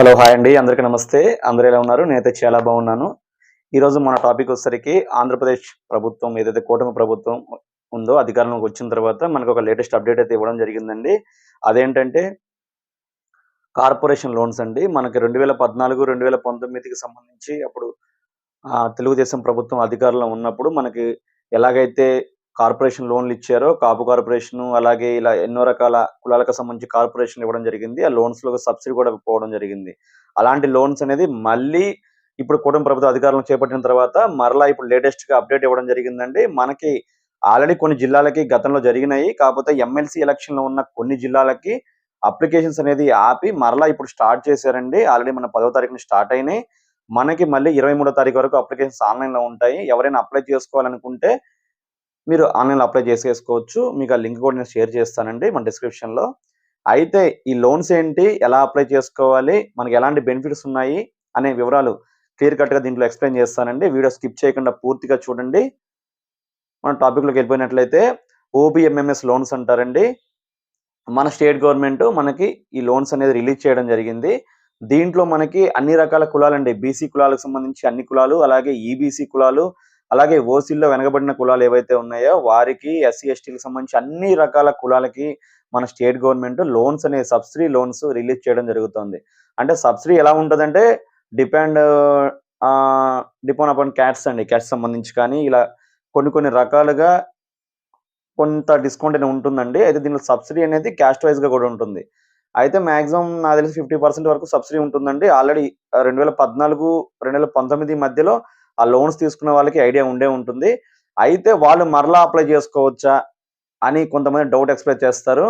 Hello hi అండి. అందరికీ నమస్తే. అందరూ ఎలా ఉన్నారు? నేనైతే చాలా బాగున్నాను. ఈరోజు మన టాపిక్ వచ్చేసరికి ఆంధ్రప్రదేశ్ ప్రభుత్వం ఏదైతే కూటమి ప్రభుత్వం ఉందో అధికారంలోకి వచ్చిన తర్వాత మనకు ఒక లేటెస్ట్ అప్డేట్ అయితే ఇవ్వడం జరిగిందండి. అదేంటంటే కార్పొరేషన్ లోన్స్ అండి. మనకి రెండు వేల పద్నాలుగు రెండు వేల పంతొమ్మిదికి సంబంధించి అప్పుడు తెలుగుదేశం ప్రభుత్వం అధికారంలో ఉన్నప్పుడు మనకి ఎలాగైతే కార్పొరేషన్ లోన్లు ఇచ్చారో కాపు కార్పొరేషన్ అలాగే ఇలా ఎన్నో రకాల కులాలకు సంబంధించి కార్పొరేషన్ ఇవ్వడం జరిగింది. ఆ లోన్స్లో సబ్సిడీ కూడా పోవడం జరిగింది. అలాంటి లోన్స్ అనేది మళ్ళీ ఇప్పుడు కూటమి ప్రభుత్వ అధికారంలో చేపట్టిన తర్వాత మరలా ఇప్పుడు లేటెస్ట్గా అప్డేట్ ఇవ్వడం జరిగిందండి. మనకి ఆల్రెడీ కొన్ని జిల్లాలకి గతంలో జరిగినాయి. కాకపోతే ఎమ్మెల్సీ ఎలక్షన్లో ఉన్న కొన్ని జిల్లాలకి అప్లికేషన్స్ అనేది ఆపి మరలా ఇప్పుడు స్టార్ట్ చేశారండి. ఆల్రెడీ మన పదో తారీఖున స్టార్ట్ అయినాయి. మనకి మళ్ళీ ఇరవై మూడో తారీఖు వరకు అప్లికేషన్స్ ఆన్లైన్లో ఉంటాయి. ఎవరైనా అప్లై చేసుకోవాలనుకుంటే మీరు ఆన్లైన్లో అప్లై చేసేసుకోవచ్చు. మీకు ఆ లింక్ కూడా నేను షేర్ చేస్తానండి మన డిస్క్రిప్షన్లో. లో అయితే ఈ లోన్స్ ఏంటి? ఎలా అప్లై చేసుకోవాలి? మనకి ఎలాంటి బెనిఫిట్స్ ఉన్నాయి? అనే వివరాలు క్లియర్ కట్గా దీంట్లో ఎక్స్ప్లెయిన్ చేస్తానండి. వీడియో స్కిప్ చేయకుండా పూర్తిగా చూడండి. మన టాపిక్లోకి వెళ్ళిపోయినట్లయితే ఓబిఎంఎంఎస్ లోన్స్ అంటారండి. మన స్టేట్ గవర్నమెంట్ మనకి ఈ లోన్స్ అనేది రిలీజ్ చేయడం జరిగింది. దీంట్లో మనకి అన్ని రకాల కులాలండి. బీసీ కులాలకు సంబంధించి అన్ని కులాలు అలాగే ఈబీసీ కులాలు అలాగే ఓసీల్లో వెనకబడిన కులాలు ఏవైతే ఉన్నాయో వారికి ఎస్సీ ఎస్టీలకు సంబంధించి అన్ని రకాల కులాలకి మన స్టేట్ గవర్నమెంట్ లోన్స్ అనే సబ్సిడీ లోన్స్ రిలీజ్ చేయడం జరుగుతుంది. అంటే సబ్సిడీ ఎలా ఉంటుందంటే డిపెండ్ డిపెండ్ అపాన్ క్యాట్స్ అండి. క్యాట్స్ సంబంధించి కానీ ఇలా కొన్ని కొన్ని రకాలుగా కొంత డిస్కౌంట్ అనేది ఉంటుందండి. అయితే దీనిలో సబ్సిడీ అనేది క్యాస్ట్ వైజ్గా కూడా ఉంటుంది. అయితే మాక్సిమం నాకు తెలిసి ఫిఫ్టీ పర్సెంట్ వరకు సబ్సిడీ ఉంటుందండి. ఆల్రెడీ రెండు వేల పద్నాలుగు రెండు వేల పంతొమ్మిది మధ్యలో ఆ లోన్స్ తీసుకున్న వాళ్ళకి ఐడియా ఉండే ఉంటుంది. అయితే వాళ్ళు మరలా అప్లై చేసుకోవచ్చా అని కొంతమంది డౌట్ ఎక్స్ప్రెస్ చేస్తారు.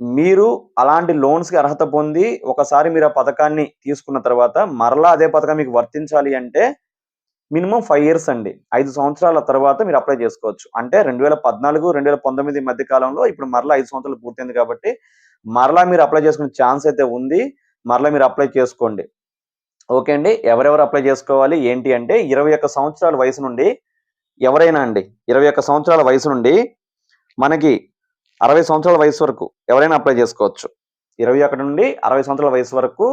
మీరు అలాంటి లోన్స్కి అర్హత పొంది ఒకసారి మీరు ఆ పథకాన్ని తీసుకున్న తర్వాత మరలా అదే పథకం మీకు వర్తించాలి అంటే మినిమం ఫైవ్ ఇయర్స్ అండి. ఐదు సంవత్సరాల తర్వాత మీరు అప్లై చేసుకోవచ్చు. అంటే రెండు వేల పద్నాలుగు రెండు వేల పంతొమ్మిది మధ్య కాలంలో ఇప్పుడు మరలా ఐదు సంవత్సరాలు పూర్తయింది కాబట్టి మరలా మీరు అప్లై చేసుకునే ఛాన్స్ అయితే ఉంది. మరలా మీరు అప్లై చేసుకోండి. ఓకే అండి. ఎవరెవరు అప్లై చేసుకోవాలి? ఏంటి అంటే ఇరవై ఒక్క సంవత్సరాల వయసు నుండి ఎవరైనా అండి ఇరవై ఒక్క సంవత్సరాల వయసు నుండి మనకి అరవై సంవత్సరాల వయసు వరకు ఎవరైనా అప్లై చేసుకోవచ్చు. ఇరవై ఒకటి నుండి అరవై సంవత్సరాల వయసు వరకు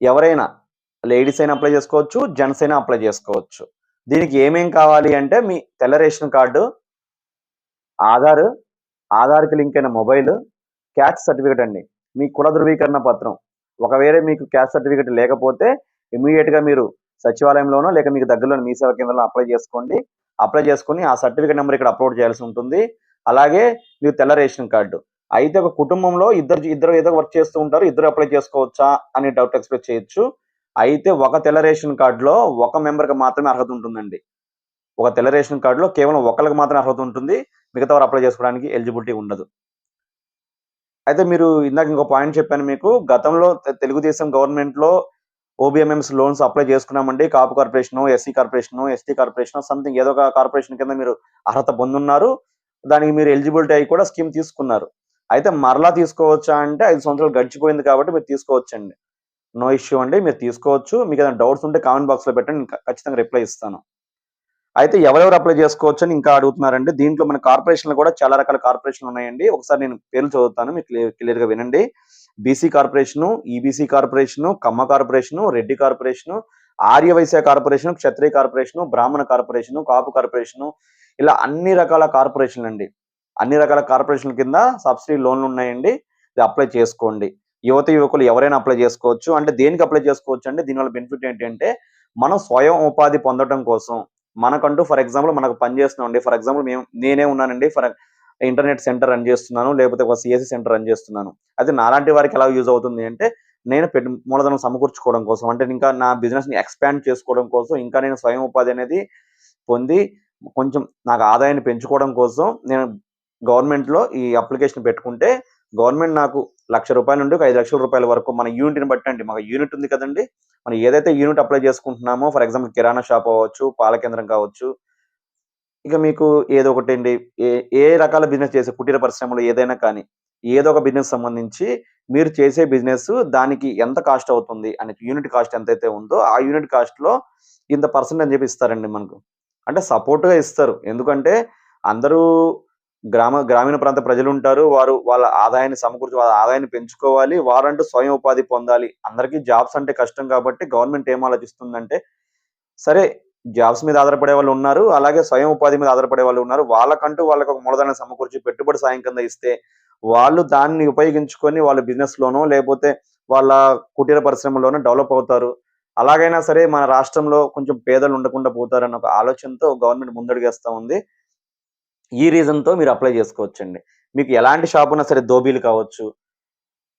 ఎవరైనా లేడీస్ అయినా అప్లై చేసుకోవచ్చు జెంట్స్ అయినా అప్లై చేసుకోవచ్చు. దీనికి ఏమేం కావాలి అంటే మీ తెల్ల రేషన్ కార్డు ఆధార్ ఆధార్కి లింక్ అయిన మొబైల్ క్యాస్ట్ సర్టిఫికేట్ అండి. మీ కుల ధృవీకరణ పత్రం. ఒకవేళ మీకు క్యాస్ట్ సర్టిఫికేట్ లేకపోతే ఇమీడియట్గా మీరు సచివాలయంలోనో లేక మీకు దగ్గరలో మీ సేవా కేంద్రంలో అప్లై చేసుకోండి. అప్లై చేసుకొని ఆ సర్టిఫికేట్ నెంబర్ ఇక్కడ అప్లోడ్ చేయాల్సి ఉంటుంది. అలాగే మీకు తెల్ల రేషన్ కార్డు. అయితే ఒక కుటుంబంలో ఇద్దరు ఇద్దరు ఏదో వర్క్ చేస్తూ ఉంటారు ఇద్దరు అప్లై చేసుకోవచ్చా అని డౌట్ ఎక్స్ప్రెస్ చేయొచ్చు. అయితే ఒక తెల్ల రేషన్ కార్డులో ఒక మెంబర్కి మాత్రమే అర్హత ఉంటుందండి. ఒక తెల్ల రేషన్ కార్డులో కేవలం ఒకరికి మాత్రమే అర్హత ఉంటుంది. మిగతా వారు అప్లై చేసుకోవడానికి ఎలిజిబిలిటీ ఉండదు. అయితే మీరు ఇందాక ఇంకో పాయింట్ చెప్పాను మీకు గతంలో తెలుగుదేశం గవర్నమెంట్లో లోన్స్ అప్లై చేసుకున్నామండి. Kapu corporation SC corporation ST corporation something ఏదో ఒక కార్పొరేషన్ కింద మీరు అర్హత పొందున్నారు. దానికి మీరు ఎలిజిబిలిటీ అయి కూడా స్కీమ్ తీసుకున్నారు. అయితే మరలా తీసుకోవచ్చా అంటే ఐదు సంవత్సరాలు గడిచిపోయింది కాబట్టి మీరు తీసుకోవచ్చండి. నో ఇష్యూ అండి. మీరు తీసుకోవచ్చు. మీకు ఏదైనా డౌట్స్ ఉంటే కామెంట్ బాక్స్లో పెట్టండి. ఖచ్చితంగా రిప్లై ఇస్తాను. అయితే ఎవరెవరు అప్లై చేసుకోవచ్చు అని ఇంకా అడుగుతున్నారండి. దీంట్లో మన కార్పొరేషన్లు కూడా చాలా రకాల కార్పొరేషన్లు ఉన్నాయండి. ఒకసారి నేను పేర్లు చదువుతాను మీకు క్లియర్గా వినండి. BC corporation EBC corporation Kamma corporation Reddy corporation Arya Vysya corporation Kshatriya corporation Brahmana corporation Kapu corporation ఇలా అన్ని రకాల కార్పొరేషన్లు అండి అన్ని రకాల కార్పొరేషన్ల కింద సబ్సిడీ లోన్లు ఉన్నాయండి. ఇది అప్లై చేసుకోండి. యువత యువకులు ఎవరైనా అప్లై చేసుకోవచ్చు. అంటే దేనికి అప్లై చేసుకోవచ్చు అంటే దీనివల్ల బెనిఫిట్ ఏంటంటే మనం స్వయం ఉపాధి పొందడం కోసం. మనకంటూ ఫర్ ఎగ్జాంపుల్ మనకు పని చేస్తున్నాం ఫర్ ఎగ్జాంపుల్ మేము నేనే ఉన్నానండి. ఫర్ ఇంటర్నెట్ సెంటర్ రన్ చేస్తున్నాను. లేకపోతే ఒక సిఎస్సి సెంటర్ రన్ చేస్తున్నాను. అది నాలాంటి వారికి ఎలా యూజ్ అవుతుంది అంటే నేను పెట్టి మూలధనం సమకూర్చుకోవడం కోసం అంటే ఇంకా నా బిజినెస్ని ఎక్స్పాండ్ చేసుకోవడం కోసం ఇంకా నేను స్వయం ఉపాధి అనేది పొంది కొంచెం నాకు ఆదాయాన్ని పెంచుకోవడం కోసం నేను గవర్నమెంట్లో ఈ అప్లికేషన్ పెట్టుకుంటే గవర్నమెంట్ నాకు లక్ష రూపాయల నుండి ఒక ఐదు లక్షల రూపాయల వరకు మన యూనిట్ని బట్టి అండి. మాకు యూనిట్ ఉంది కదండి. మనం ఏదైతే యూనిట్ అప్లై చేసుకుంటున్నామో ఫర్ ఎగ్జాంపుల్ కిరాణా షాప్ అవ్వచ్చు పాల కేంద్రం కావచ్చు ఇక మీకు ఏదో ఒకటి అండి. ఏ ఏ రకాల బిజినెస్ చేసే కుటీర పరిశ్రమలు ఏదైనా కానీ ఏదో ఒక బిజినెస్ సంబంధించి మీరు చేసే బిజినెస్ దానికి ఎంత కాస్ట్ అవుతుంది అనే యూనిట్ కాస్ట్ ఎంతైతే ఉందో ఆ యూనిట్ కాస్ట్లో ఇంత పర్సెంట్ అని చెప్పి ఇస్తారండి మనకు. అంటే సపోర్ట్గా ఇస్తారు. ఎందుకంటే అందరూ గ్రామ గ్రామీణ ప్రాంత ప్రజలు ఉంటారు వారు వాళ్ళ ఆదాయాన్ని సమకూర్చి వాళ్ళ ఆదాయాన్ని పెంచుకోవాలి. వారంటూ స్వయం ఉపాధి పొందాలి. అందరికీ జాబ్స్ అంటే కష్టం కాబట్టి గవర్నమెంట్ ఏం ఆలోచిస్తుందంటే సరే జాబ్స్ మీద ఆధారపడే వాళ్ళు ఉన్నారు. అలాగే స్వయం ఉపాధి మీద ఆధారపడే వాళ్ళు ఉన్నారు. వాళ్ళకంటూ వాళ్ళకి ఒక మూలధనం సమకూర్చి పెట్టుబడి సాయం కింద ఇస్తే వాళ్ళు దాన్ని ఉపయోగించుకొని వాళ్ళ బిజినెస్ లోనో లేకపోతే వాళ్ళ కుటీర పరిశ్రమలోనో డెవలప్ అవుతారు. అలాగైనా సరే మన రాష్ట్రంలో కొంచెం పేదలు ఉండకుండా పోతారన్న ఒక ఆలోచనతో గవర్నమెంట్ ముందడుగేస్తా ఉంది. ఈ రీజన్తో మీరు అప్లై చేసుకోవచ్చండి. మీకు ఎలాంటి షాప్ ఉన్నా సరే దోబీలు కావచ్చు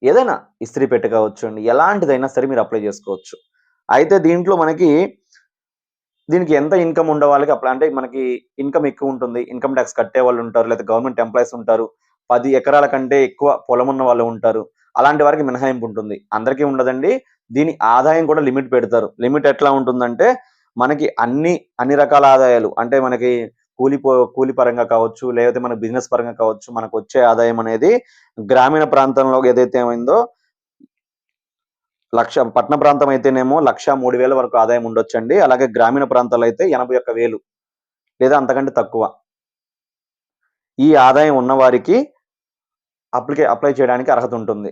ఏదైనా ఇస్త్రీ పెట్టె కావచ్చు అండి ఎలాంటిదైనా సరే మీరు అప్లై చేసుకోవచ్చు. అయితే దీంట్లో మనకి దీనికి ఎంత ఇన్కమ్ ఉండే వాళ్ళకి అప్లై అంటే మనకి ఇన్కమ్ ఎక్కువ ఉంటుంది. ఇన్కమ్ ట్యాక్స్ కట్టే వాళ్ళు ఉంటారు లేదా గవర్నమెంట్ ఎంప్లాయీస్ ఉంటారు. పది ఎకరాల కంటే ఎక్కువ పొలం ఉన్న వాళ్ళు ఉంటారు. అలాంటి వారికి మినహాయింపు ఉంటుంది. అందరికీ ఉండదండి. దీని ఆదాయం కూడా లిమిట్ పెడతారు. లిమిట్ ఎట్లా ఉంటుందంటే మనకి అన్ని అన్ని రకాల ఆదాయాలు అంటే మనకి కూలిపో కూలి పరంగా కావచ్చు లేకపోతే మన బిజినెస్ పరంగా కావచ్చు మనకు వచ్చే ఆదాయం అనేది గ్రామీణ ప్రాంతంలో ఏదైతే ఏమైందో లక్ష పట్టణ ప్రాంతం అయితేనేమో లక్ష మూడు వేల వరకు ఆదాయం ఉండొచ్చండి. అలాగే గ్రామీణ ప్రాంతాలు అయితే ఎనభై ఒక్క వేలు లేదా అంతకంటే తక్కువ. ఈ ఆదాయం ఉన్నవారికి అప్లికే అప్లై చేయడానికి అర్హత ఉంటుంది.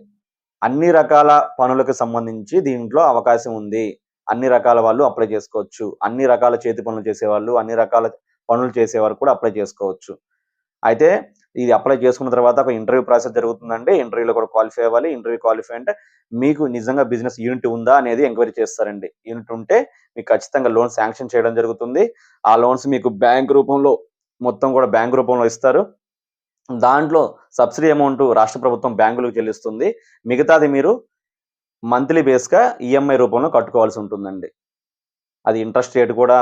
అన్ని రకాల పనులకు సంబంధించి దీంట్లో అవకాశం ఉంది. అన్ని రకాల వాళ్ళు అప్లై చేసుకోవచ్చు. అన్ని రకాల చేతి పనులు చేసేవాళ్ళు అన్ని రకాల పనులు చేసేవారు కూడా అప్లై చేసుకోవచ్చు. అయితే ఇది అప్లై చేసుకున్న తర్వాత ఒక ఇంటర్వ్యూ ప్రాసెస్ జరుగుతుందండి. ఇంటర్వ్యూలో కూడా క్వాలిఫై అవ్వాలి. ఇంటర్వ్యూ క్వాలిఫై అంటే మీకు నిజంగా బిజినెస్ యూనిట్ ఉందా అనేది ఎంక్వైరీ చేస్తారండి. యూనిట్ ఉంటే మీకు ఖచ్చితంగా లోన్ శాంక్షన్ చేయడం జరుగుతుంది. ఆ లోన్స్ మీకు బ్యాంక్ రూపంలో మొత్తం కూడా బ్యాంక్ రూపంలో ఇస్తారు. దాంట్లో సబ్సిడీ అమౌంట్ రాష్ట్ర ప్రభుత్వం బ్యాంకులకు చెల్లిస్తుంది. మిగతాది మీరు మంత్లీ బేస్గా ఈఎంఐ రూపంలో కట్టుకోవాల్సి ఉంటుందండి. అది ఇంట్రెస్ట్ రేట్ కూడా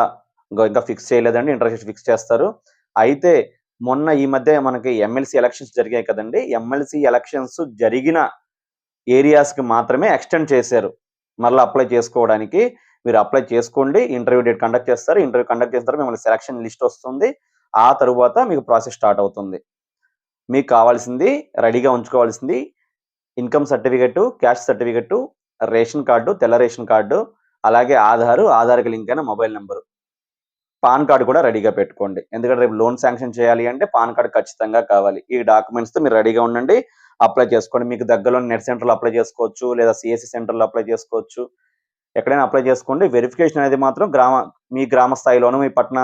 ఇంకా- ఫిక్స్ చేయలేదండి ఇంట్రెస్ట్ ఫిక్స్ చేస్తారు. అయితే మొన్న ఈ మధ్య మనకి ఎమ్మెల్సీ ఎలక్షన్స్ జరిగాయి కదండి. ఎమ్మెల్సీ ఎలక్షన్స్ జరిగిన ఏరియాస్కి మాత్రమే ఎక్స్టెండ్ చేశారు. మళ్ళీ అప్లై చేసుకోవడానికి మీరు అప్లై చేసుకోండి ఇంటర్వ్యూ డేట్ కండక్ట్ చేస్తారు ఇంటర్వ్యూ కండక్ట్ చేసిన తర్వాత మిమ్మల్ని సెలక్షన్ లిస్ట్ వస్తుంది. ఆ తరువాత మీకు ప్రాసెస్ స్టార్ట్ అవుతుంది. మీకు కావాల్సింది రెడీగా ఉంచుకోవాల్సింది income certificate cash certificate ration card తెల్ల రేషన్ కార్డు అలాగే ఆధారు ఆధార్కి లింక్ అయిన మొబైల్ నెంబరు. పాన్ కార్డు కూడా రెడీగా పెట్టుకోండి. ఎందుకంటే రేపు లోన్ శాంక్షన్ చేయాలి అంటే పాన్ కార్డు ఖచ్చితంగా కావాలి. ఈ డాక్యుమెంట్స్తో మీరు రెడీగా ఉండండి. అప్లై చేసుకోండి. మీకు దగ్గరలో నెట్ సెంటర్లో అప్లై చేసుకోవచ్చు లేదా సిఎస్సి సెంటర్లో అప్లై చేసుకోవచ్చు. ఎక్కడైనా అప్లై చేసుకోండి. వెరిఫికేషన్ అనేది మాత్రం గ్రామ మీ గ్రామ స్థాయిలోనూ మీ పట్టణ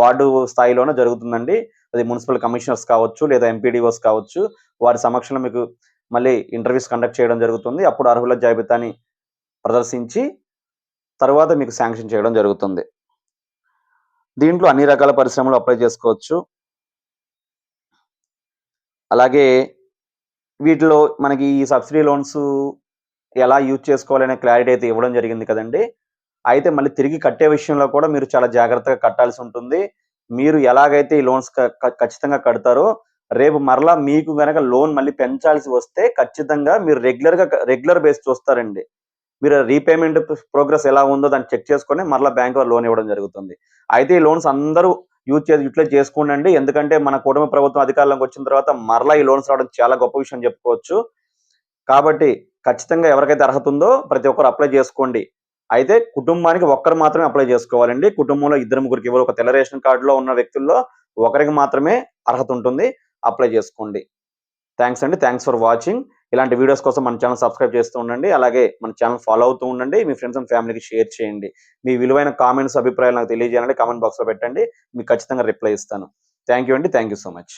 వార్డు స్థాయిలోనూ జరుగుతుందండి. అది మున్సిపల్ కమిషనర్స్ కావచ్చు లేదా ఎంపీడీఓస్ కావచ్చు. వారి సమక్షంలో మీకు మళ్ళీ ఇంటర్వ్యూస్ కండక్ట్ చేయడం జరుగుతుంది. అప్పుడు అర్హుల జాబితాని ప్రదర్శించి తర్వాత మీకు శాంక్షన్ చేయడం జరుగుతుంది. దీంట్లో అన్ని రకాల పరిశ్రమలు అప్లై చేసుకోవచ్చు. అలాగే వీటిలో మనకి ఈ సబ్సిడీ లోన్స్ ఎలా యూజ్ చేసుకోవాలనే క్లారిటీ అయితే ఇవ్వడం జరిగింది కదండి. అయితే మళ్ళీ తిరిగి కట్టే విషయంలో కూడా మీరు చాలా జాగ్రత్తగా కట్టాల్సి ఉంటుంది. మీరు ఎలాగైతే ఈ లోన్స్ ఖచ్చితంగా కడతారో రేపు మరలా మీకు గనక లోన్ మళ్ళీ పెంచాల్సి వస్తే ఖచ్చితంగా మీరు రెగ్యులర్గా రెగ్యులర్ బేస్ చూస్తారండి. మీరు రీపేమెంట్ ప్రోగ్రెస్ ఎలా ఉందో దాన్ని చెక్ చేసుకొని మరలా బ్యాంక్ లోన్ ఇవ్వడం జరుగుతుంది. అయితే ఈ లోన్స్ అందరూ యూజ్ చేసి యూటిలైజ్ చేసుకోండి ఎందుకంటే మన కుటుంబ ప్రభుత్వం అధికారంలోకి వచ్చిన తర్వాత మరలా ఈ లోన్స్ రావడం చాలా గొప్ప విషయం చెప్పుకోవచ్చు. కాబట్టి ఖచ్చితంగా ఎవరికైతే అర్హత ఉందో ప్రతి ఒక్కరు అప్లై చేసుకోండి. అయితే కుటుంబానికి ఒక్కరు మాత్రమే అప్లై చేసుకోవాలండి. కుటుంబంలో ఇద్దరు ముగ్గురికి ఇవ్వరు ఒక తెల్ల రేషన్ కార్డులో ఉన్న వ్యక్తుల్లో ఒకరికి మాత్రమే అర్హత ఉంటుంది. అప్లై చేసుకోండి. థ్యాంక్స్ అండి. థ్యాంక్స్ ఫర్ వాచింగ్ ఇలాంటి వీడియోస్ కోసం మన ఛానల్ సబ్స్క్రైబ్ చేస్తూ ఉండండి. అలాగే మన ఛానల్ ఫాలో అవుతూ ఉండండి. మీ ఫ్రెండ్స్ అండ్ ఫ్యామిలీకి షేర్ చేయండి. మీ విలువైన కామెంట్స్ అభిప్రాయాలు నాకు తెలియజేయాలంటే కామెంట్ బాక్స్లో పెట్టండి. మీకు ఖచ్చితంగా రిప్లై ఇస్తాను. థ్యాంక్ యూ అండి. Thank you so much.